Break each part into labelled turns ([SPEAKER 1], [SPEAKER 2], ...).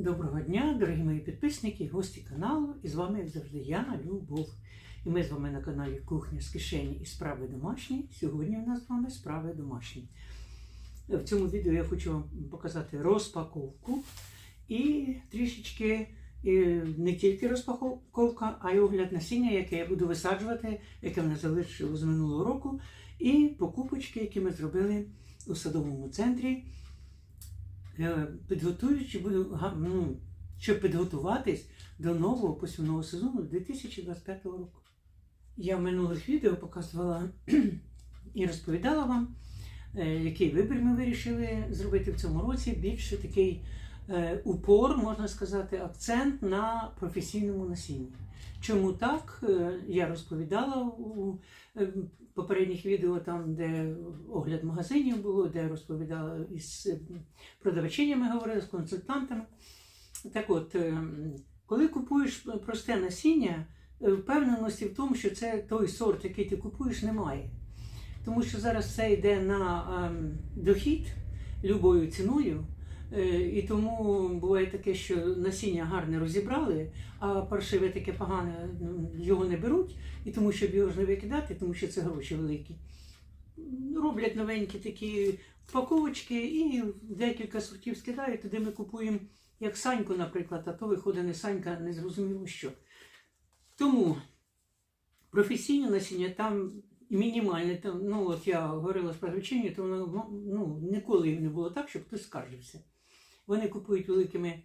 [SPEAKER 1] Доброго дня, дорогі мої підписники, гості каналу. І з вами, як завжди, Яна Любов. І ми з вами на каналі Кухня з кишені і справи домашні. Сьогодні у нас з вами справи домашні. В цьому відео я хочу вам показати розпаковку і трішечки не тільки розпаковка, а й огляд насіння, яке я буду висаджувати, яке мене залишило з минулого року, і покупочки, які ми зробили у садовому центрі. Е, підготуючи, ну, щоб підготуватись до нового посівного сезону 2025 року. Я в минулих відео показувала і розповідала вам, е, який вибір ми вирішили зробити в цьому році. Більше такий е, упор, можна сказати, акцент на професійному насінні. Чому так? Е, Я розповідала у е, попередніх відео, там, де огляд магазинів було, де розповідала із е, продавчинями говорили, з консультантами. Так от, коли купуєш просте насіння, впевненості в тому, що це той сорт, який ти купуєш, немає. Тому що зараз це йде на ем, дохід любою ціною. Е, І тому буває таке, що насіння гарне розібрали, а паршиве таке погане ну, його не беруть, і тому, щоб його ж не викидати, тому що це гроші великі. Роблять новенькі такі упаковочки і декілька сортів скидають, туди ми купуємо як саньку, наприклад, а то виходить не санька, не зрозуміло що. Тому професійне насіння там мінімальне. Там, ну, от я говорила з продавчиною, то воно ну, ніколи не було так, щоб хтось скаржився. Вони купують великими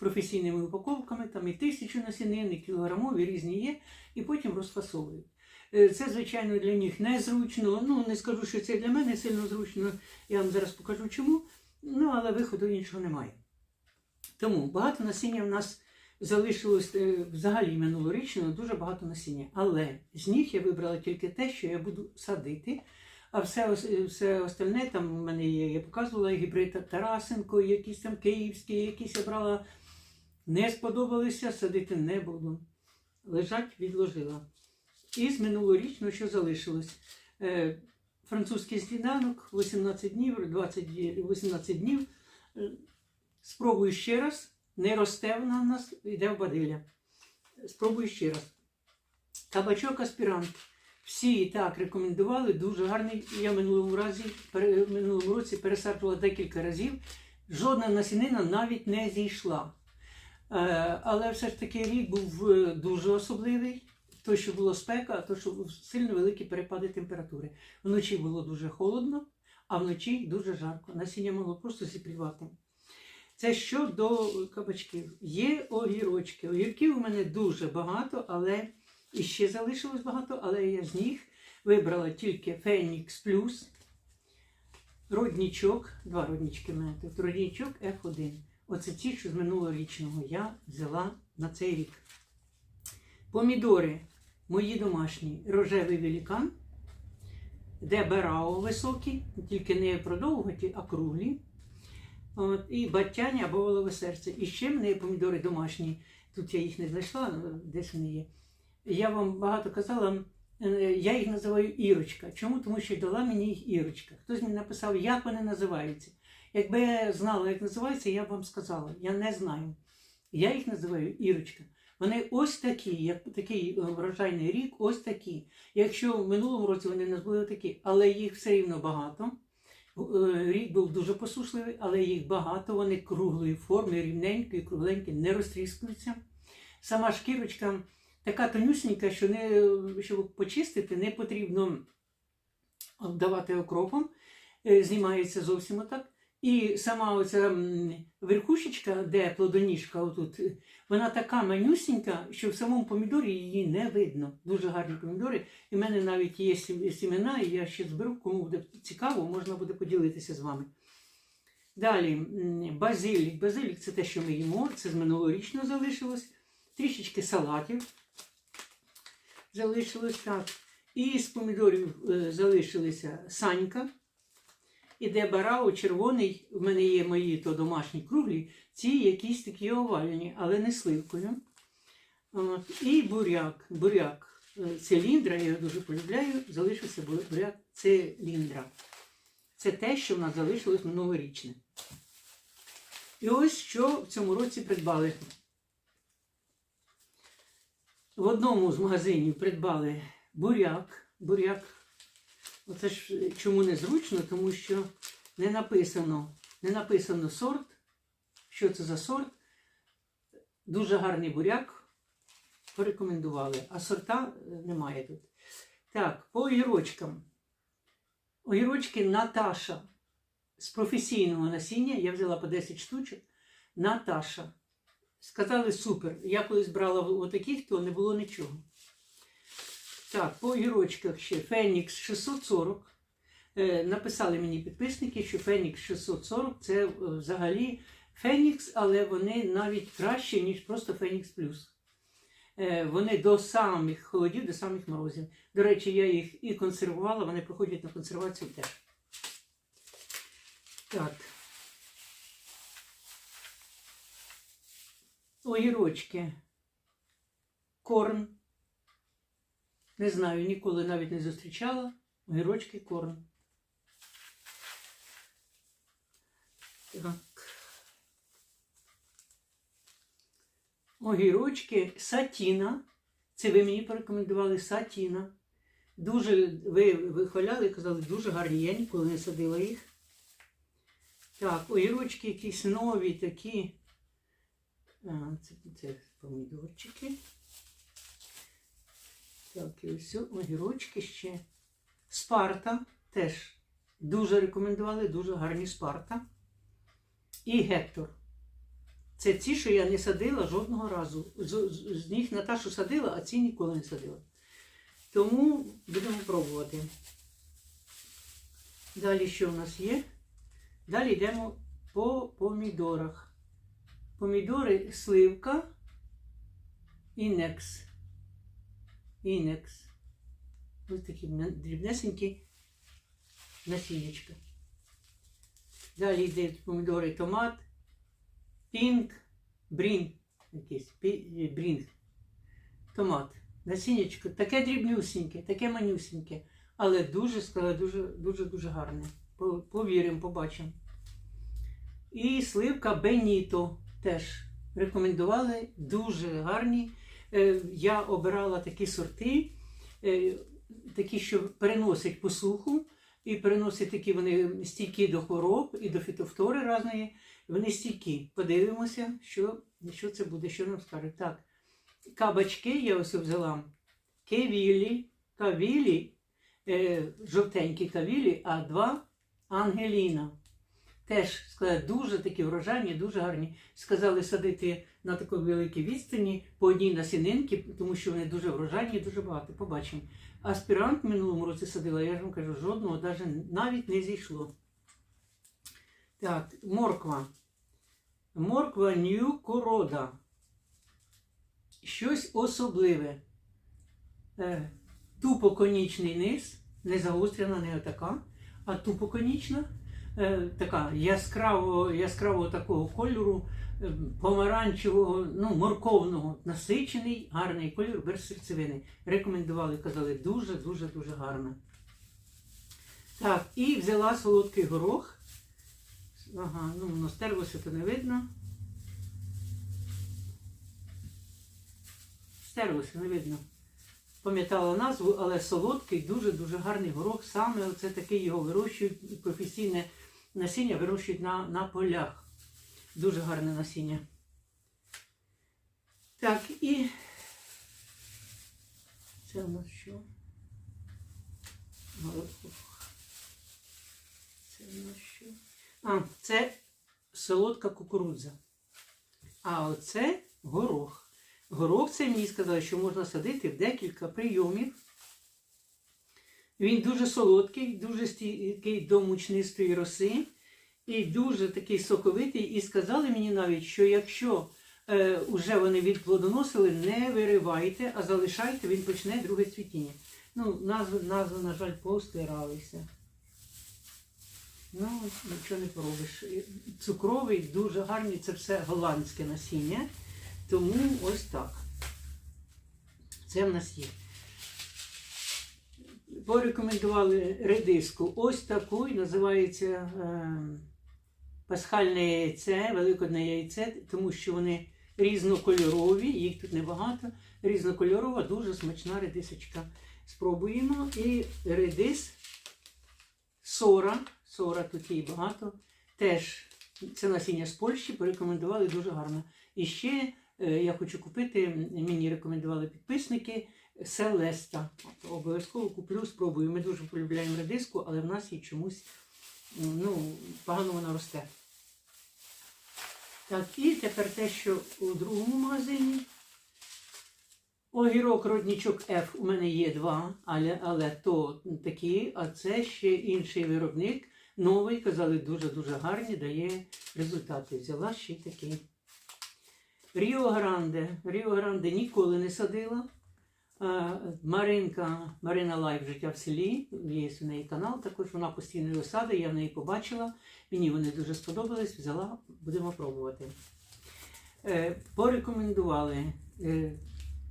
[SPEAKER 1] професійними упаковками, там і тисячу насінин, і кілограмові різні є, і потім розфасовують. Е, Це, звичайно, для них незручно. Ну, не скажу, що це для мене сильно зручно. Я вам зараз покажу чому. Ну, але виходу іншого немає. Тому багато насіння в нас залишилось е, взагалі минулорічного, дуже багато насіння. Але з них я вибрала тільки те, що я буду садити. А все, е, все остальне, там у мене є, я показувала гібрид Тарасенко, якісь там київські, якісь я брала. Не сподобалися, садити не буду. Лежать, відложила. І з минулорічного, що залишилось. Е, французький сніданок, 18 днів, 20, 18 днів. Е, Спробую ще раз. Не росте вона в нас, йде в бадиля. Спробую ще раз. Кабачок аспірант. Всі так рекомендували, дуже гарний. Я минулому, разі, минулому році пересаджувала декілька разів. Жодна насінина навіть не зійшла. Е, Але все ж таки рік був е, дуже особливий. То, що було спека, а то, що сильно великі перепади температури. Вночі було дуже холодно, а вночі дуже жарко. Насіння могло просто зіпрівати. Це щодо кабачків. Є огірочки. Огірків у мене дуже багато, але і ще залишилось багато, але я з них вибрала тільки Фенікс Плюс, роднічок, два роднічки в мене тут, роднічок F1. Оце ті, що з минулорічного я взяла на цей рік. Помідори мої домашні, рожевий велікан, де берао високі, тільки не продовгаті, а круглі. От, і баттяні або волове серце. І ще в мене помідори домашні. Тут я їх не знайшла, але десь вони є. Я вам багато казала, е, я їх називаю Ірочка. Чому? Тому що дала мені їх Ірочка. Хтось мені написав, як вони називаються. Якби я знала, як називаються, я б вам сказала. Я не знаю. Я їх називаю Ірочка. Вони ось такі, як такий е, врожайний рік, ось такі. Якщо в минулому році вони не були такі, але їх все рівно багато. Е, Рік був дуже посушливий, але їх багато, вони круглої форми, рівненькі, кругленькі, не розтріскуються. Сама шкірочка така тонюсенька, що не, щоб почистити, не потрібно обдавати окропом, е, знімається зовсім отак. І сама оця верхушечка, де плодоніжка, отут, е, вона така манюсенька, що в самому помідорі її не видно. Дуже гарні помідори. І в мене навіть є сімена, і я ще зберу, кому буде цікаво, можна буде поділитися з вами. Далі, базилік. Базилік це те, що ми їмо, це з минулорічно залишилось. Трішечки салатів залишилось так. І з помідорів е, залишилися санька. Іде барао червоний, в мене є мої то домашні круглі, ці якісь такі овальні, але не сливкою. От. І буряк. Буряк е, циліндра, я його дуже полюбляю, залишився бу- буряк циліндра. Це те, що в нас залишилось минулорічне. І ось що в цьому році придбали. В одному з магазинів придбали буряк. Буряк. Оце ж чому незручно, тому що не написано, не написано сорт. Що це за сорт? Дуже гарний буряк. Порекомендували. А сорта е, немає тут. Так, по огірочкам. Огірочки Наташа. З професійного насіння я взяла по 10 штучок. Наташа. Сказали супер. Я колись брала отаких, то не було нічого. Так, по огірочках ще Фенікс 640. Е, написали мені підписники, що Фенікс 640 це е, взагалі Фенікс, але вони навіть краще, ніж просто Фенікс Плюс. Е, вони до самих холодів, до самих морозів. До речі, я їх і консервувала, вони проходять на консервацію теж. Так. Огірочки. Корн. Не знаю, ніколи навіть не зустрічала. Огірочки корн. Так. Огірочки сатіна. Це ви мені порекомендували сатіна. Дуже ви вихваляли, казали, дуже гарні. Я ніколи не садила їх. Так, огірочки якісь нові такі. А, це, це помідорчики. Так, і ось огірочки ще. Спарта теж дуже рекомендували, дуже гарні спарта. І Гектор. Це ті, що я не садила жодного разу. З, з, з них Наташу садила, а ці ніколи не садила. Тому будемо пробувати. Далі що у нас є? Далі йдемо по помідорах. Помідори сливка, інекс. Інекс. Ось такі дрібнесенькі насіннячка. Далі йдуть помідори томат, пінк, брін, якийсь брінг, томат. Насіннячко таке дрібнюсіньке, таке манюсіньке, але дуже сказала, дуже, дуже, дуже гарне. Повіримо, побачимо. І сливка Беніто теж рекомендували, дуже гарні. Е, Я обирала такі сорти, е, такі, що переносять посуху, і переносять такі вони стійкі до хвороб і до фітофтори різної. Вони стійкі. Подивимося, що, що це буде, що нам скажуть. Так, кабачки я ось взяла. Кевілі, кавілі, е, жовтенькі кавілі, а два Ангеліна. Теж сказали, дуже такі врожайні, дуже гарні. Сказали садити на такій великій відстані по одній насінинці, тому що вони дуже врожайні дуже багато. Побачимо. Аспірант минулому році садила, я ж вам кажу, жодного навіть, навіть не зійшло. Так, морква. Морква Нью Корода. Щось особливе. Е, тупоконічний низ, не загострена, не отака, а тупоконічна, е, така яскраво, яскраво такого кольору, е, помаранчевого, ну, морковного, насичений, гарний кольор без серцевини. Рекомендували, казали, дуже, дуже, гарна. Так, і взяла солодкий горох. Ага, ну воно стерлося, то не видно. Стерлося, не видно. Пам'ятала назву, але солодкий, дуже-дуже гарний горох. Саме оце такий його вирощують, професійне насіння вирощують на, на полях. Дуже гарне насіння. Так, і це у нас що? Це у нас що? А, це солодка кукурудза. А оце горох. Горох це мені сказали, що можна садити в декілька прийомів. Він дуже солодкий, дуже стійкий до мучнистої роси і дуже такий соковитий. І сказали мені навіть, що якщо е, вже вони відплодоносили, не виривайте, а залишайте, він почне друге цвітіння. Ну, назви, назви, на жаль, постиралися. Ну, нічого не поробиш. Цукровий, дуже гарний, це все голландське насіння. Тому ось так. Це в нас є. Порекомендували редиску ось таку, називається е, пасхальне яйце, великодне яйце, тому що вони різнокольорові, їх тут небагато. Різнокольорова, дуже смачна редисочка. Спробуємо. І редис сора. Сора тут її багато. Теж це насіння з Польщі, порекомендували дуже гарно. І ще е, я хочу купити, мені рекомендували підписники Селеста. Обов'язково куплю, спробую. Ми дуже полюбляємо редиску, але в нас її чомусь ну, погано вона росте. Так, і тепер те, що у другому магазині. Огірок роднічок F у мене є два, але, але то такі, а це ще інший виробник. Новий, казали, дуже-дуже гарні, дає результати. Взяла ще й такий. Ріо Гранде. Ріо Гранде ніколи не садила. Маринка, Марина Лайф життя в селі. Є у неї канал, також вона постійно його садить, я в неї побачила. Мені вони дуже сподобались, взяла, будемо пробувати. Е, порекомендували е,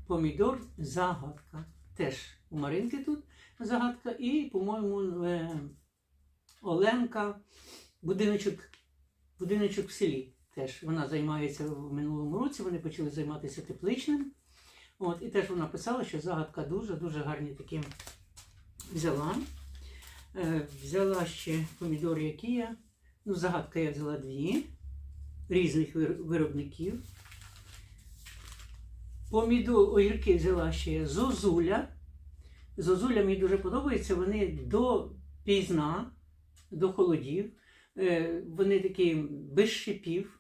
[SPEAKER 1] помідор загадка. Теж у Маринки тут загадка. І, по-моєму, е, Оленка, будиночок, будиночок в селі. Теж вона займається в минулому році, вони почали займатися тепличним. От, і теж вона писала, що загадка дуже-дуже гарні такі взяла. Е, взяла ще помідори, які я. Ну, загадка я взяла дві різних виробників. Помідор, огірки взяла ще зозуля. Зозуля мені дуже подобається. Вони до пізна, до холодів. Е, Вони такі без шипів.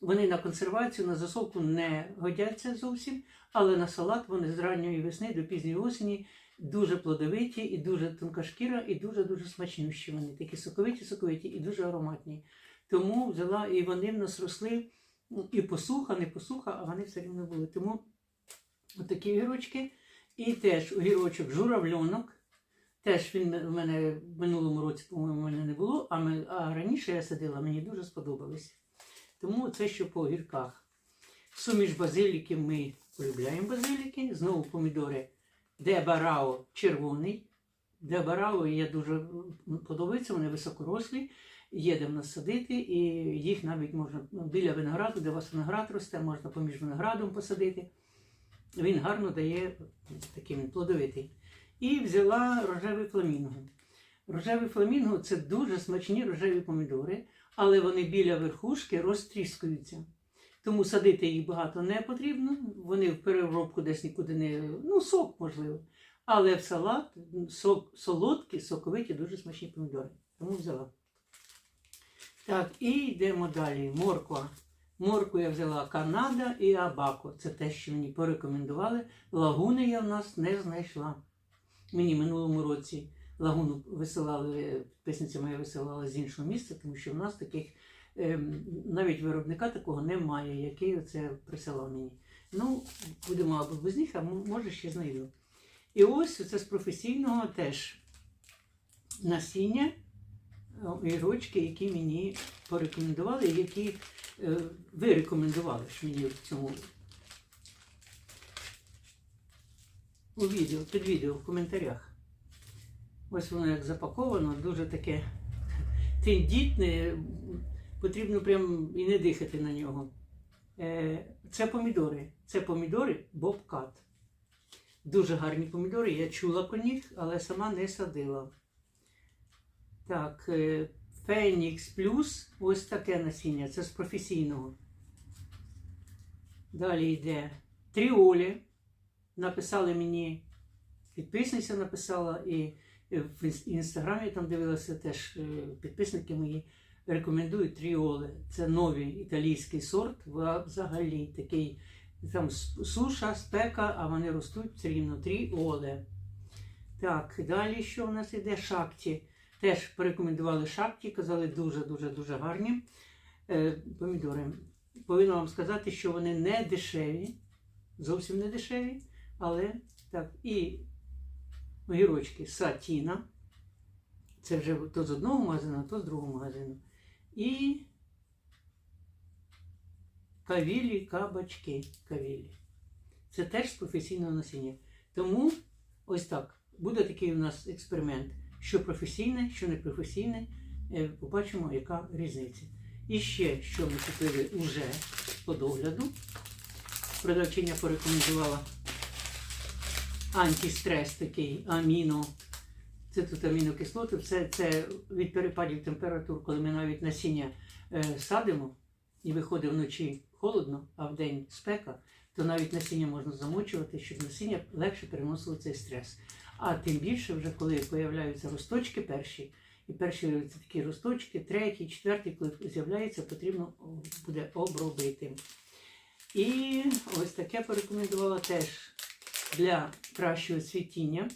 [SPEAKER 1] Вони на консервацію, на засолку не годяться зовсім, але на салат вони з ранньої весни до пізньої осені дуже плодовиті і дуже тонка шкіра, і дуже-дуже смачнющі. Вони такі соковиті, соковиті і дуже ароматні. Тому взяла, і вони в нас росли ну, і посуха, не посуха, а вони все рівно були. Тому отакі огірочки. І теж огірочок журавльонок. Теж він в мене в минулому році, по-моєму, не було, а, ми, а раніше я садила, мені дуже сподобались. Тому це що по огірках. Суміш базиліки ми полюбляємо базиліки. Знову помідори Дебарао червоний. Дебарао я дуже подобається, вони високорослі. Є де в нас садити, і їх навіть можна ну, біля винограду, де у вас виноград росте, можна поміж виноградом посадити. Він гарно дає такий плодовитий. І взяла рожевий фламінго. Рожевий фламінго це дуже смачні рожеві помідори, але вони біля верхушки розтріскуються. Тому садити їх багато не потрібно. Вони в переробку десь нікуди не. Ну, сок можливо. Але в салат сок, солодкі, соковиті, дуже смачні помідори. Тому взяла. Так, і йдемо далі. Морква. Морку я взяла Канада і Абако. Це те, що мені порекомендували. Лагуни я в нас не знайшла. Мені минулому році лагуну висилали, підписниця моя висилала з іншого місця, тому що в нас таких ем, навіть виробника такого немає, який оце присилав мені. Ну, будемо або без них, а може ще знайду. І ось це з професійного теж насіння, огірочки, які мені порекомендували, які е, ви рекомендували ж мені в цьому у відео, під відео в коментарях. Ось воно як запаковано, дуже таке тендітне, потрібно прям і не дихати на нього. Е, Це помідори. Це помідори Бобкат. Дуже гарні помідори. Я чула про них, але сама не садила. Так, е, Фенікс Плюс, ось таке насіння, це з професійного. Далі йде Тріолі. Написали мені, підписниця написала, і в інстаграмі там дивилася теж е, підписники мої. Рекомендують тріоли. Це новий італійський сорт, взагалі такий там суша, спека, а вони ростуть все рівно тріоли. Так, далі що у нас іде? Шакті. Теж порекомендували шапки, казали дуже-дуже дуже гарні е, помідори. Повинна вам сказати, що вони не дешеві, зовсім не дешеві, але так, і огірочки Сатіна. Це вже то з одного магазину, то з другого магазину. І кавілі кабачки. Кавілі. Це теж з професійного насіння. Тому ось так. Буде такий у нас експеримент що професійне, що не професійне, е, побачимо, яка різниця. І ще, що ми купили уже по догляду. Продавчиня порекомендувала антистрес такий аміно. Це тут амінокислоти. Все це від перепадів температур, коли ми навіть насіння е, садимо і виходить вночі холодно, а вдень спека, то навіть насіння можна замочувати, щоб насіння легше переносило цей стрес. А тим більше, вже коли з'являються росточки перші, і перші це такі росточки, третій, четвертий, коли з'являється, потрібно буде обробити. І ось таке порекомендувала теж для кращого цвітіння,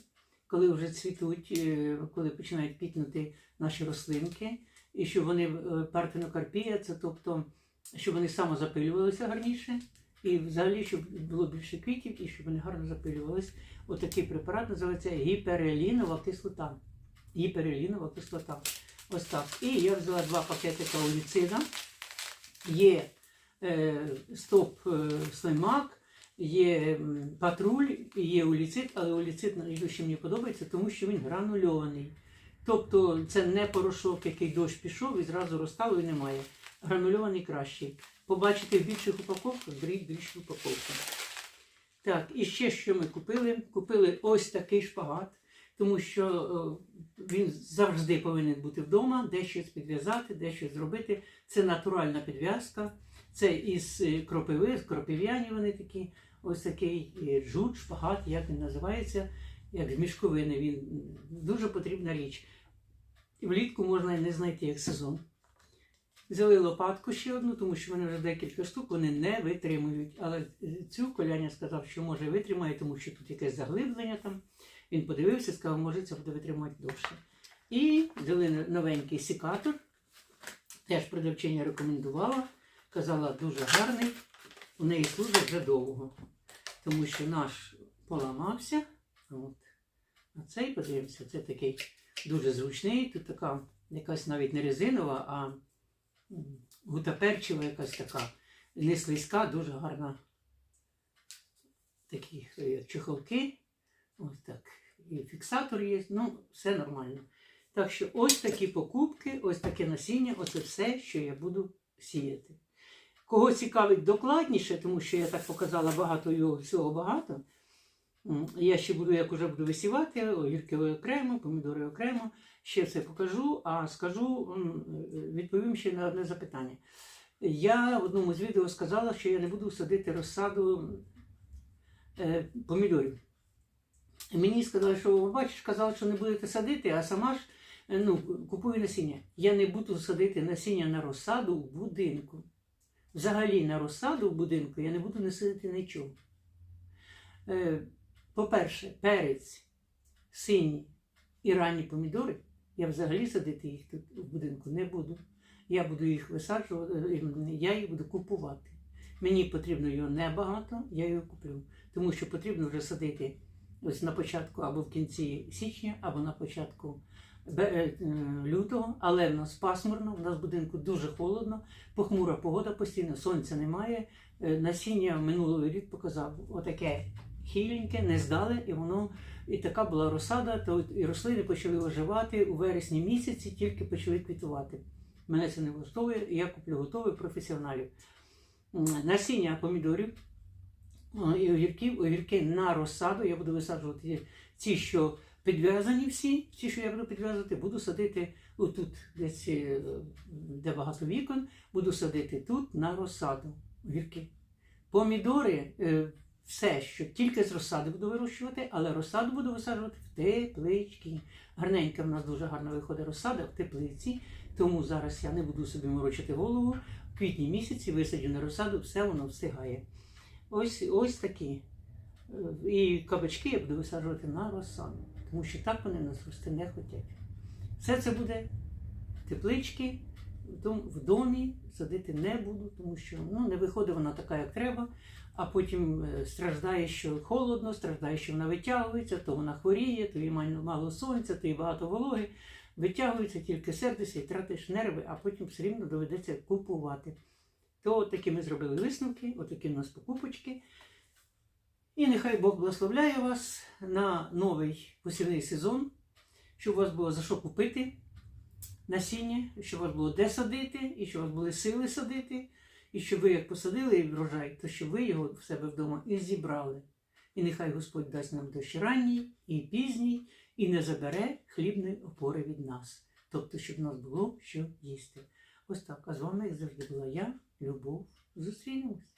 [SPEAKER 1] коли вже цвітуть, е, коли починають пітнути наші рослинки, і щоб вони е, партенокарпія, це тобто, щоб вони самозапилювалися гарніше, і взагалі, щоб було більше квітів і щоб вони гарно запилювалися. Отакий препарат називається гіперелінова кислота. Гіперелінова кислота. Ось так. І я взяла два пакетика оліцида. Є е, стоп е, слимак, є патруль, є оліцит, але оліцит найбільше мені подобається, тому що він гранульований. Тобто це не порошок, який дощ пішов і зразу розтало і немає. Гранульований кращий. Побачите в більших упаковках, беріть більшу упаковку. Так, і ще що ми купили? Купили ось такий шпагат, тому що е, він завжди повинен бути вдома, де щось підв'язати, де щось зробити. Це натуральна підв'язка. Це із е, кропиви, з кропив'яні вони такі. Ось такий е, жут, шпагат, як він називається, як з мішковини. Він дуже потрібна річ. Влітку можна не знайти як сезон. Взяли лопатку ще одну, тому що в мене вже декілька штук, вони не витримують. Але цю коляня сказав, що може витримає, тому що тут якесь заглиблення там. Він подивився, сказав, може це буде витримувати довше. І взяли новенький секатор. Теж продавчиня рекомендувала. Казала, дуже гарний. У неї служить вже довго. Тому що наш поламався. От. А цей, подивимося, це такий дуже зручний. Тут така якась навіть не резинова, а гутаперчева якась така, не слизька, дуже гарна. Такі е, чехолки. Ось так. І фіксатор є, ну, все нормально. Так що ось такі покупки, ось таке насіння, оце все, що я буду сіяти. Кого цікавить докладніше, тому що я так показала багато його всього багато. Я ще буду, як уже буду висівати, огірки окремо, помідори окремо. Ще все покажу, а скажу, відповім ще на одне запитання. Я в одному з відео сказала, що я не буду садити розсаду е, помідорів. Мені сказали, що бачиш, казали, що не будете садити, а сама ж е, ну, купую насіння. Я не буду садити насіння на розсаду в будинку. Взагалі на розсаду в будинку я не буду не садити нічого. Е, По-перше, перець, сині і ранні помідори, я взагалі садити їх тут в будинку не буду. Я буду їх висаджувати, е, я їх буду купувати. Мені потрібно його небагато, я його куплю. Тому що потрібно вже садити ось на початку або в кінці січня, або на початку лютого, але в нас пасмурно, в нас в будинку дуже холодно, похмура погода постійно, сонця немає. Е, Насіння минулий рік показав отаке хіленьке, не здали, і воно і така була розсада, то і рослини почали оживати у вересні місяці, тільки почали квітувати. Мене це не влаштовує, я куплю готових професіоналів. Насіння помідорів і огірків, огірки на розсаду. Я буду висаджувати ті, що підв'язані всі, ті, що я буду підв'язувати, буду садити отут, десь е, де багато вікон, буду садити тут на розсаду огірки. Помідори, е, все, що тільки з розсади буду вирощувати, але розсаду буду висаджувати в теплички. Гарненька в нас дуже гарно виходить розсада в теплиці, тому зараз я не буду собі морочити голову. В квітні місяці висаджу на розсаду, все воно встигає. Ось, ось такі. Е, І кабачки я буду висаджувати на розсаду, тому що так вони нас рости не хочуть. Все це буде теплички, в дом- в домі садити не буду, тому що ну, не виходить вона така, як треба, а потім е, страждає, що холодно, страждає, що вона витягується, то вона хворіє, то їй мало сонця, то їй багато вологи. Витягується, тільки сердишся і тратиш нерви, а потім все рівно доведеться купувати. То такі ми зробили висновки, от у нас покупочки. І нехай Бог благословляє вас на новий посівний сезон, щоб у вас було за що купити. насіння, щоб у вас було де садити, і щоб у вас були сили садити, і щоб ви як посадили врожай, то щоб ви його в себе вдома і зібрали. І нехай Господь дасть нам дощ ранній і пізній, і не забере хлібної опори від нас. Тобто, щоб нас було що їсти. Ось так. А з вами, завжди, була я, Любов. Зустрінемось.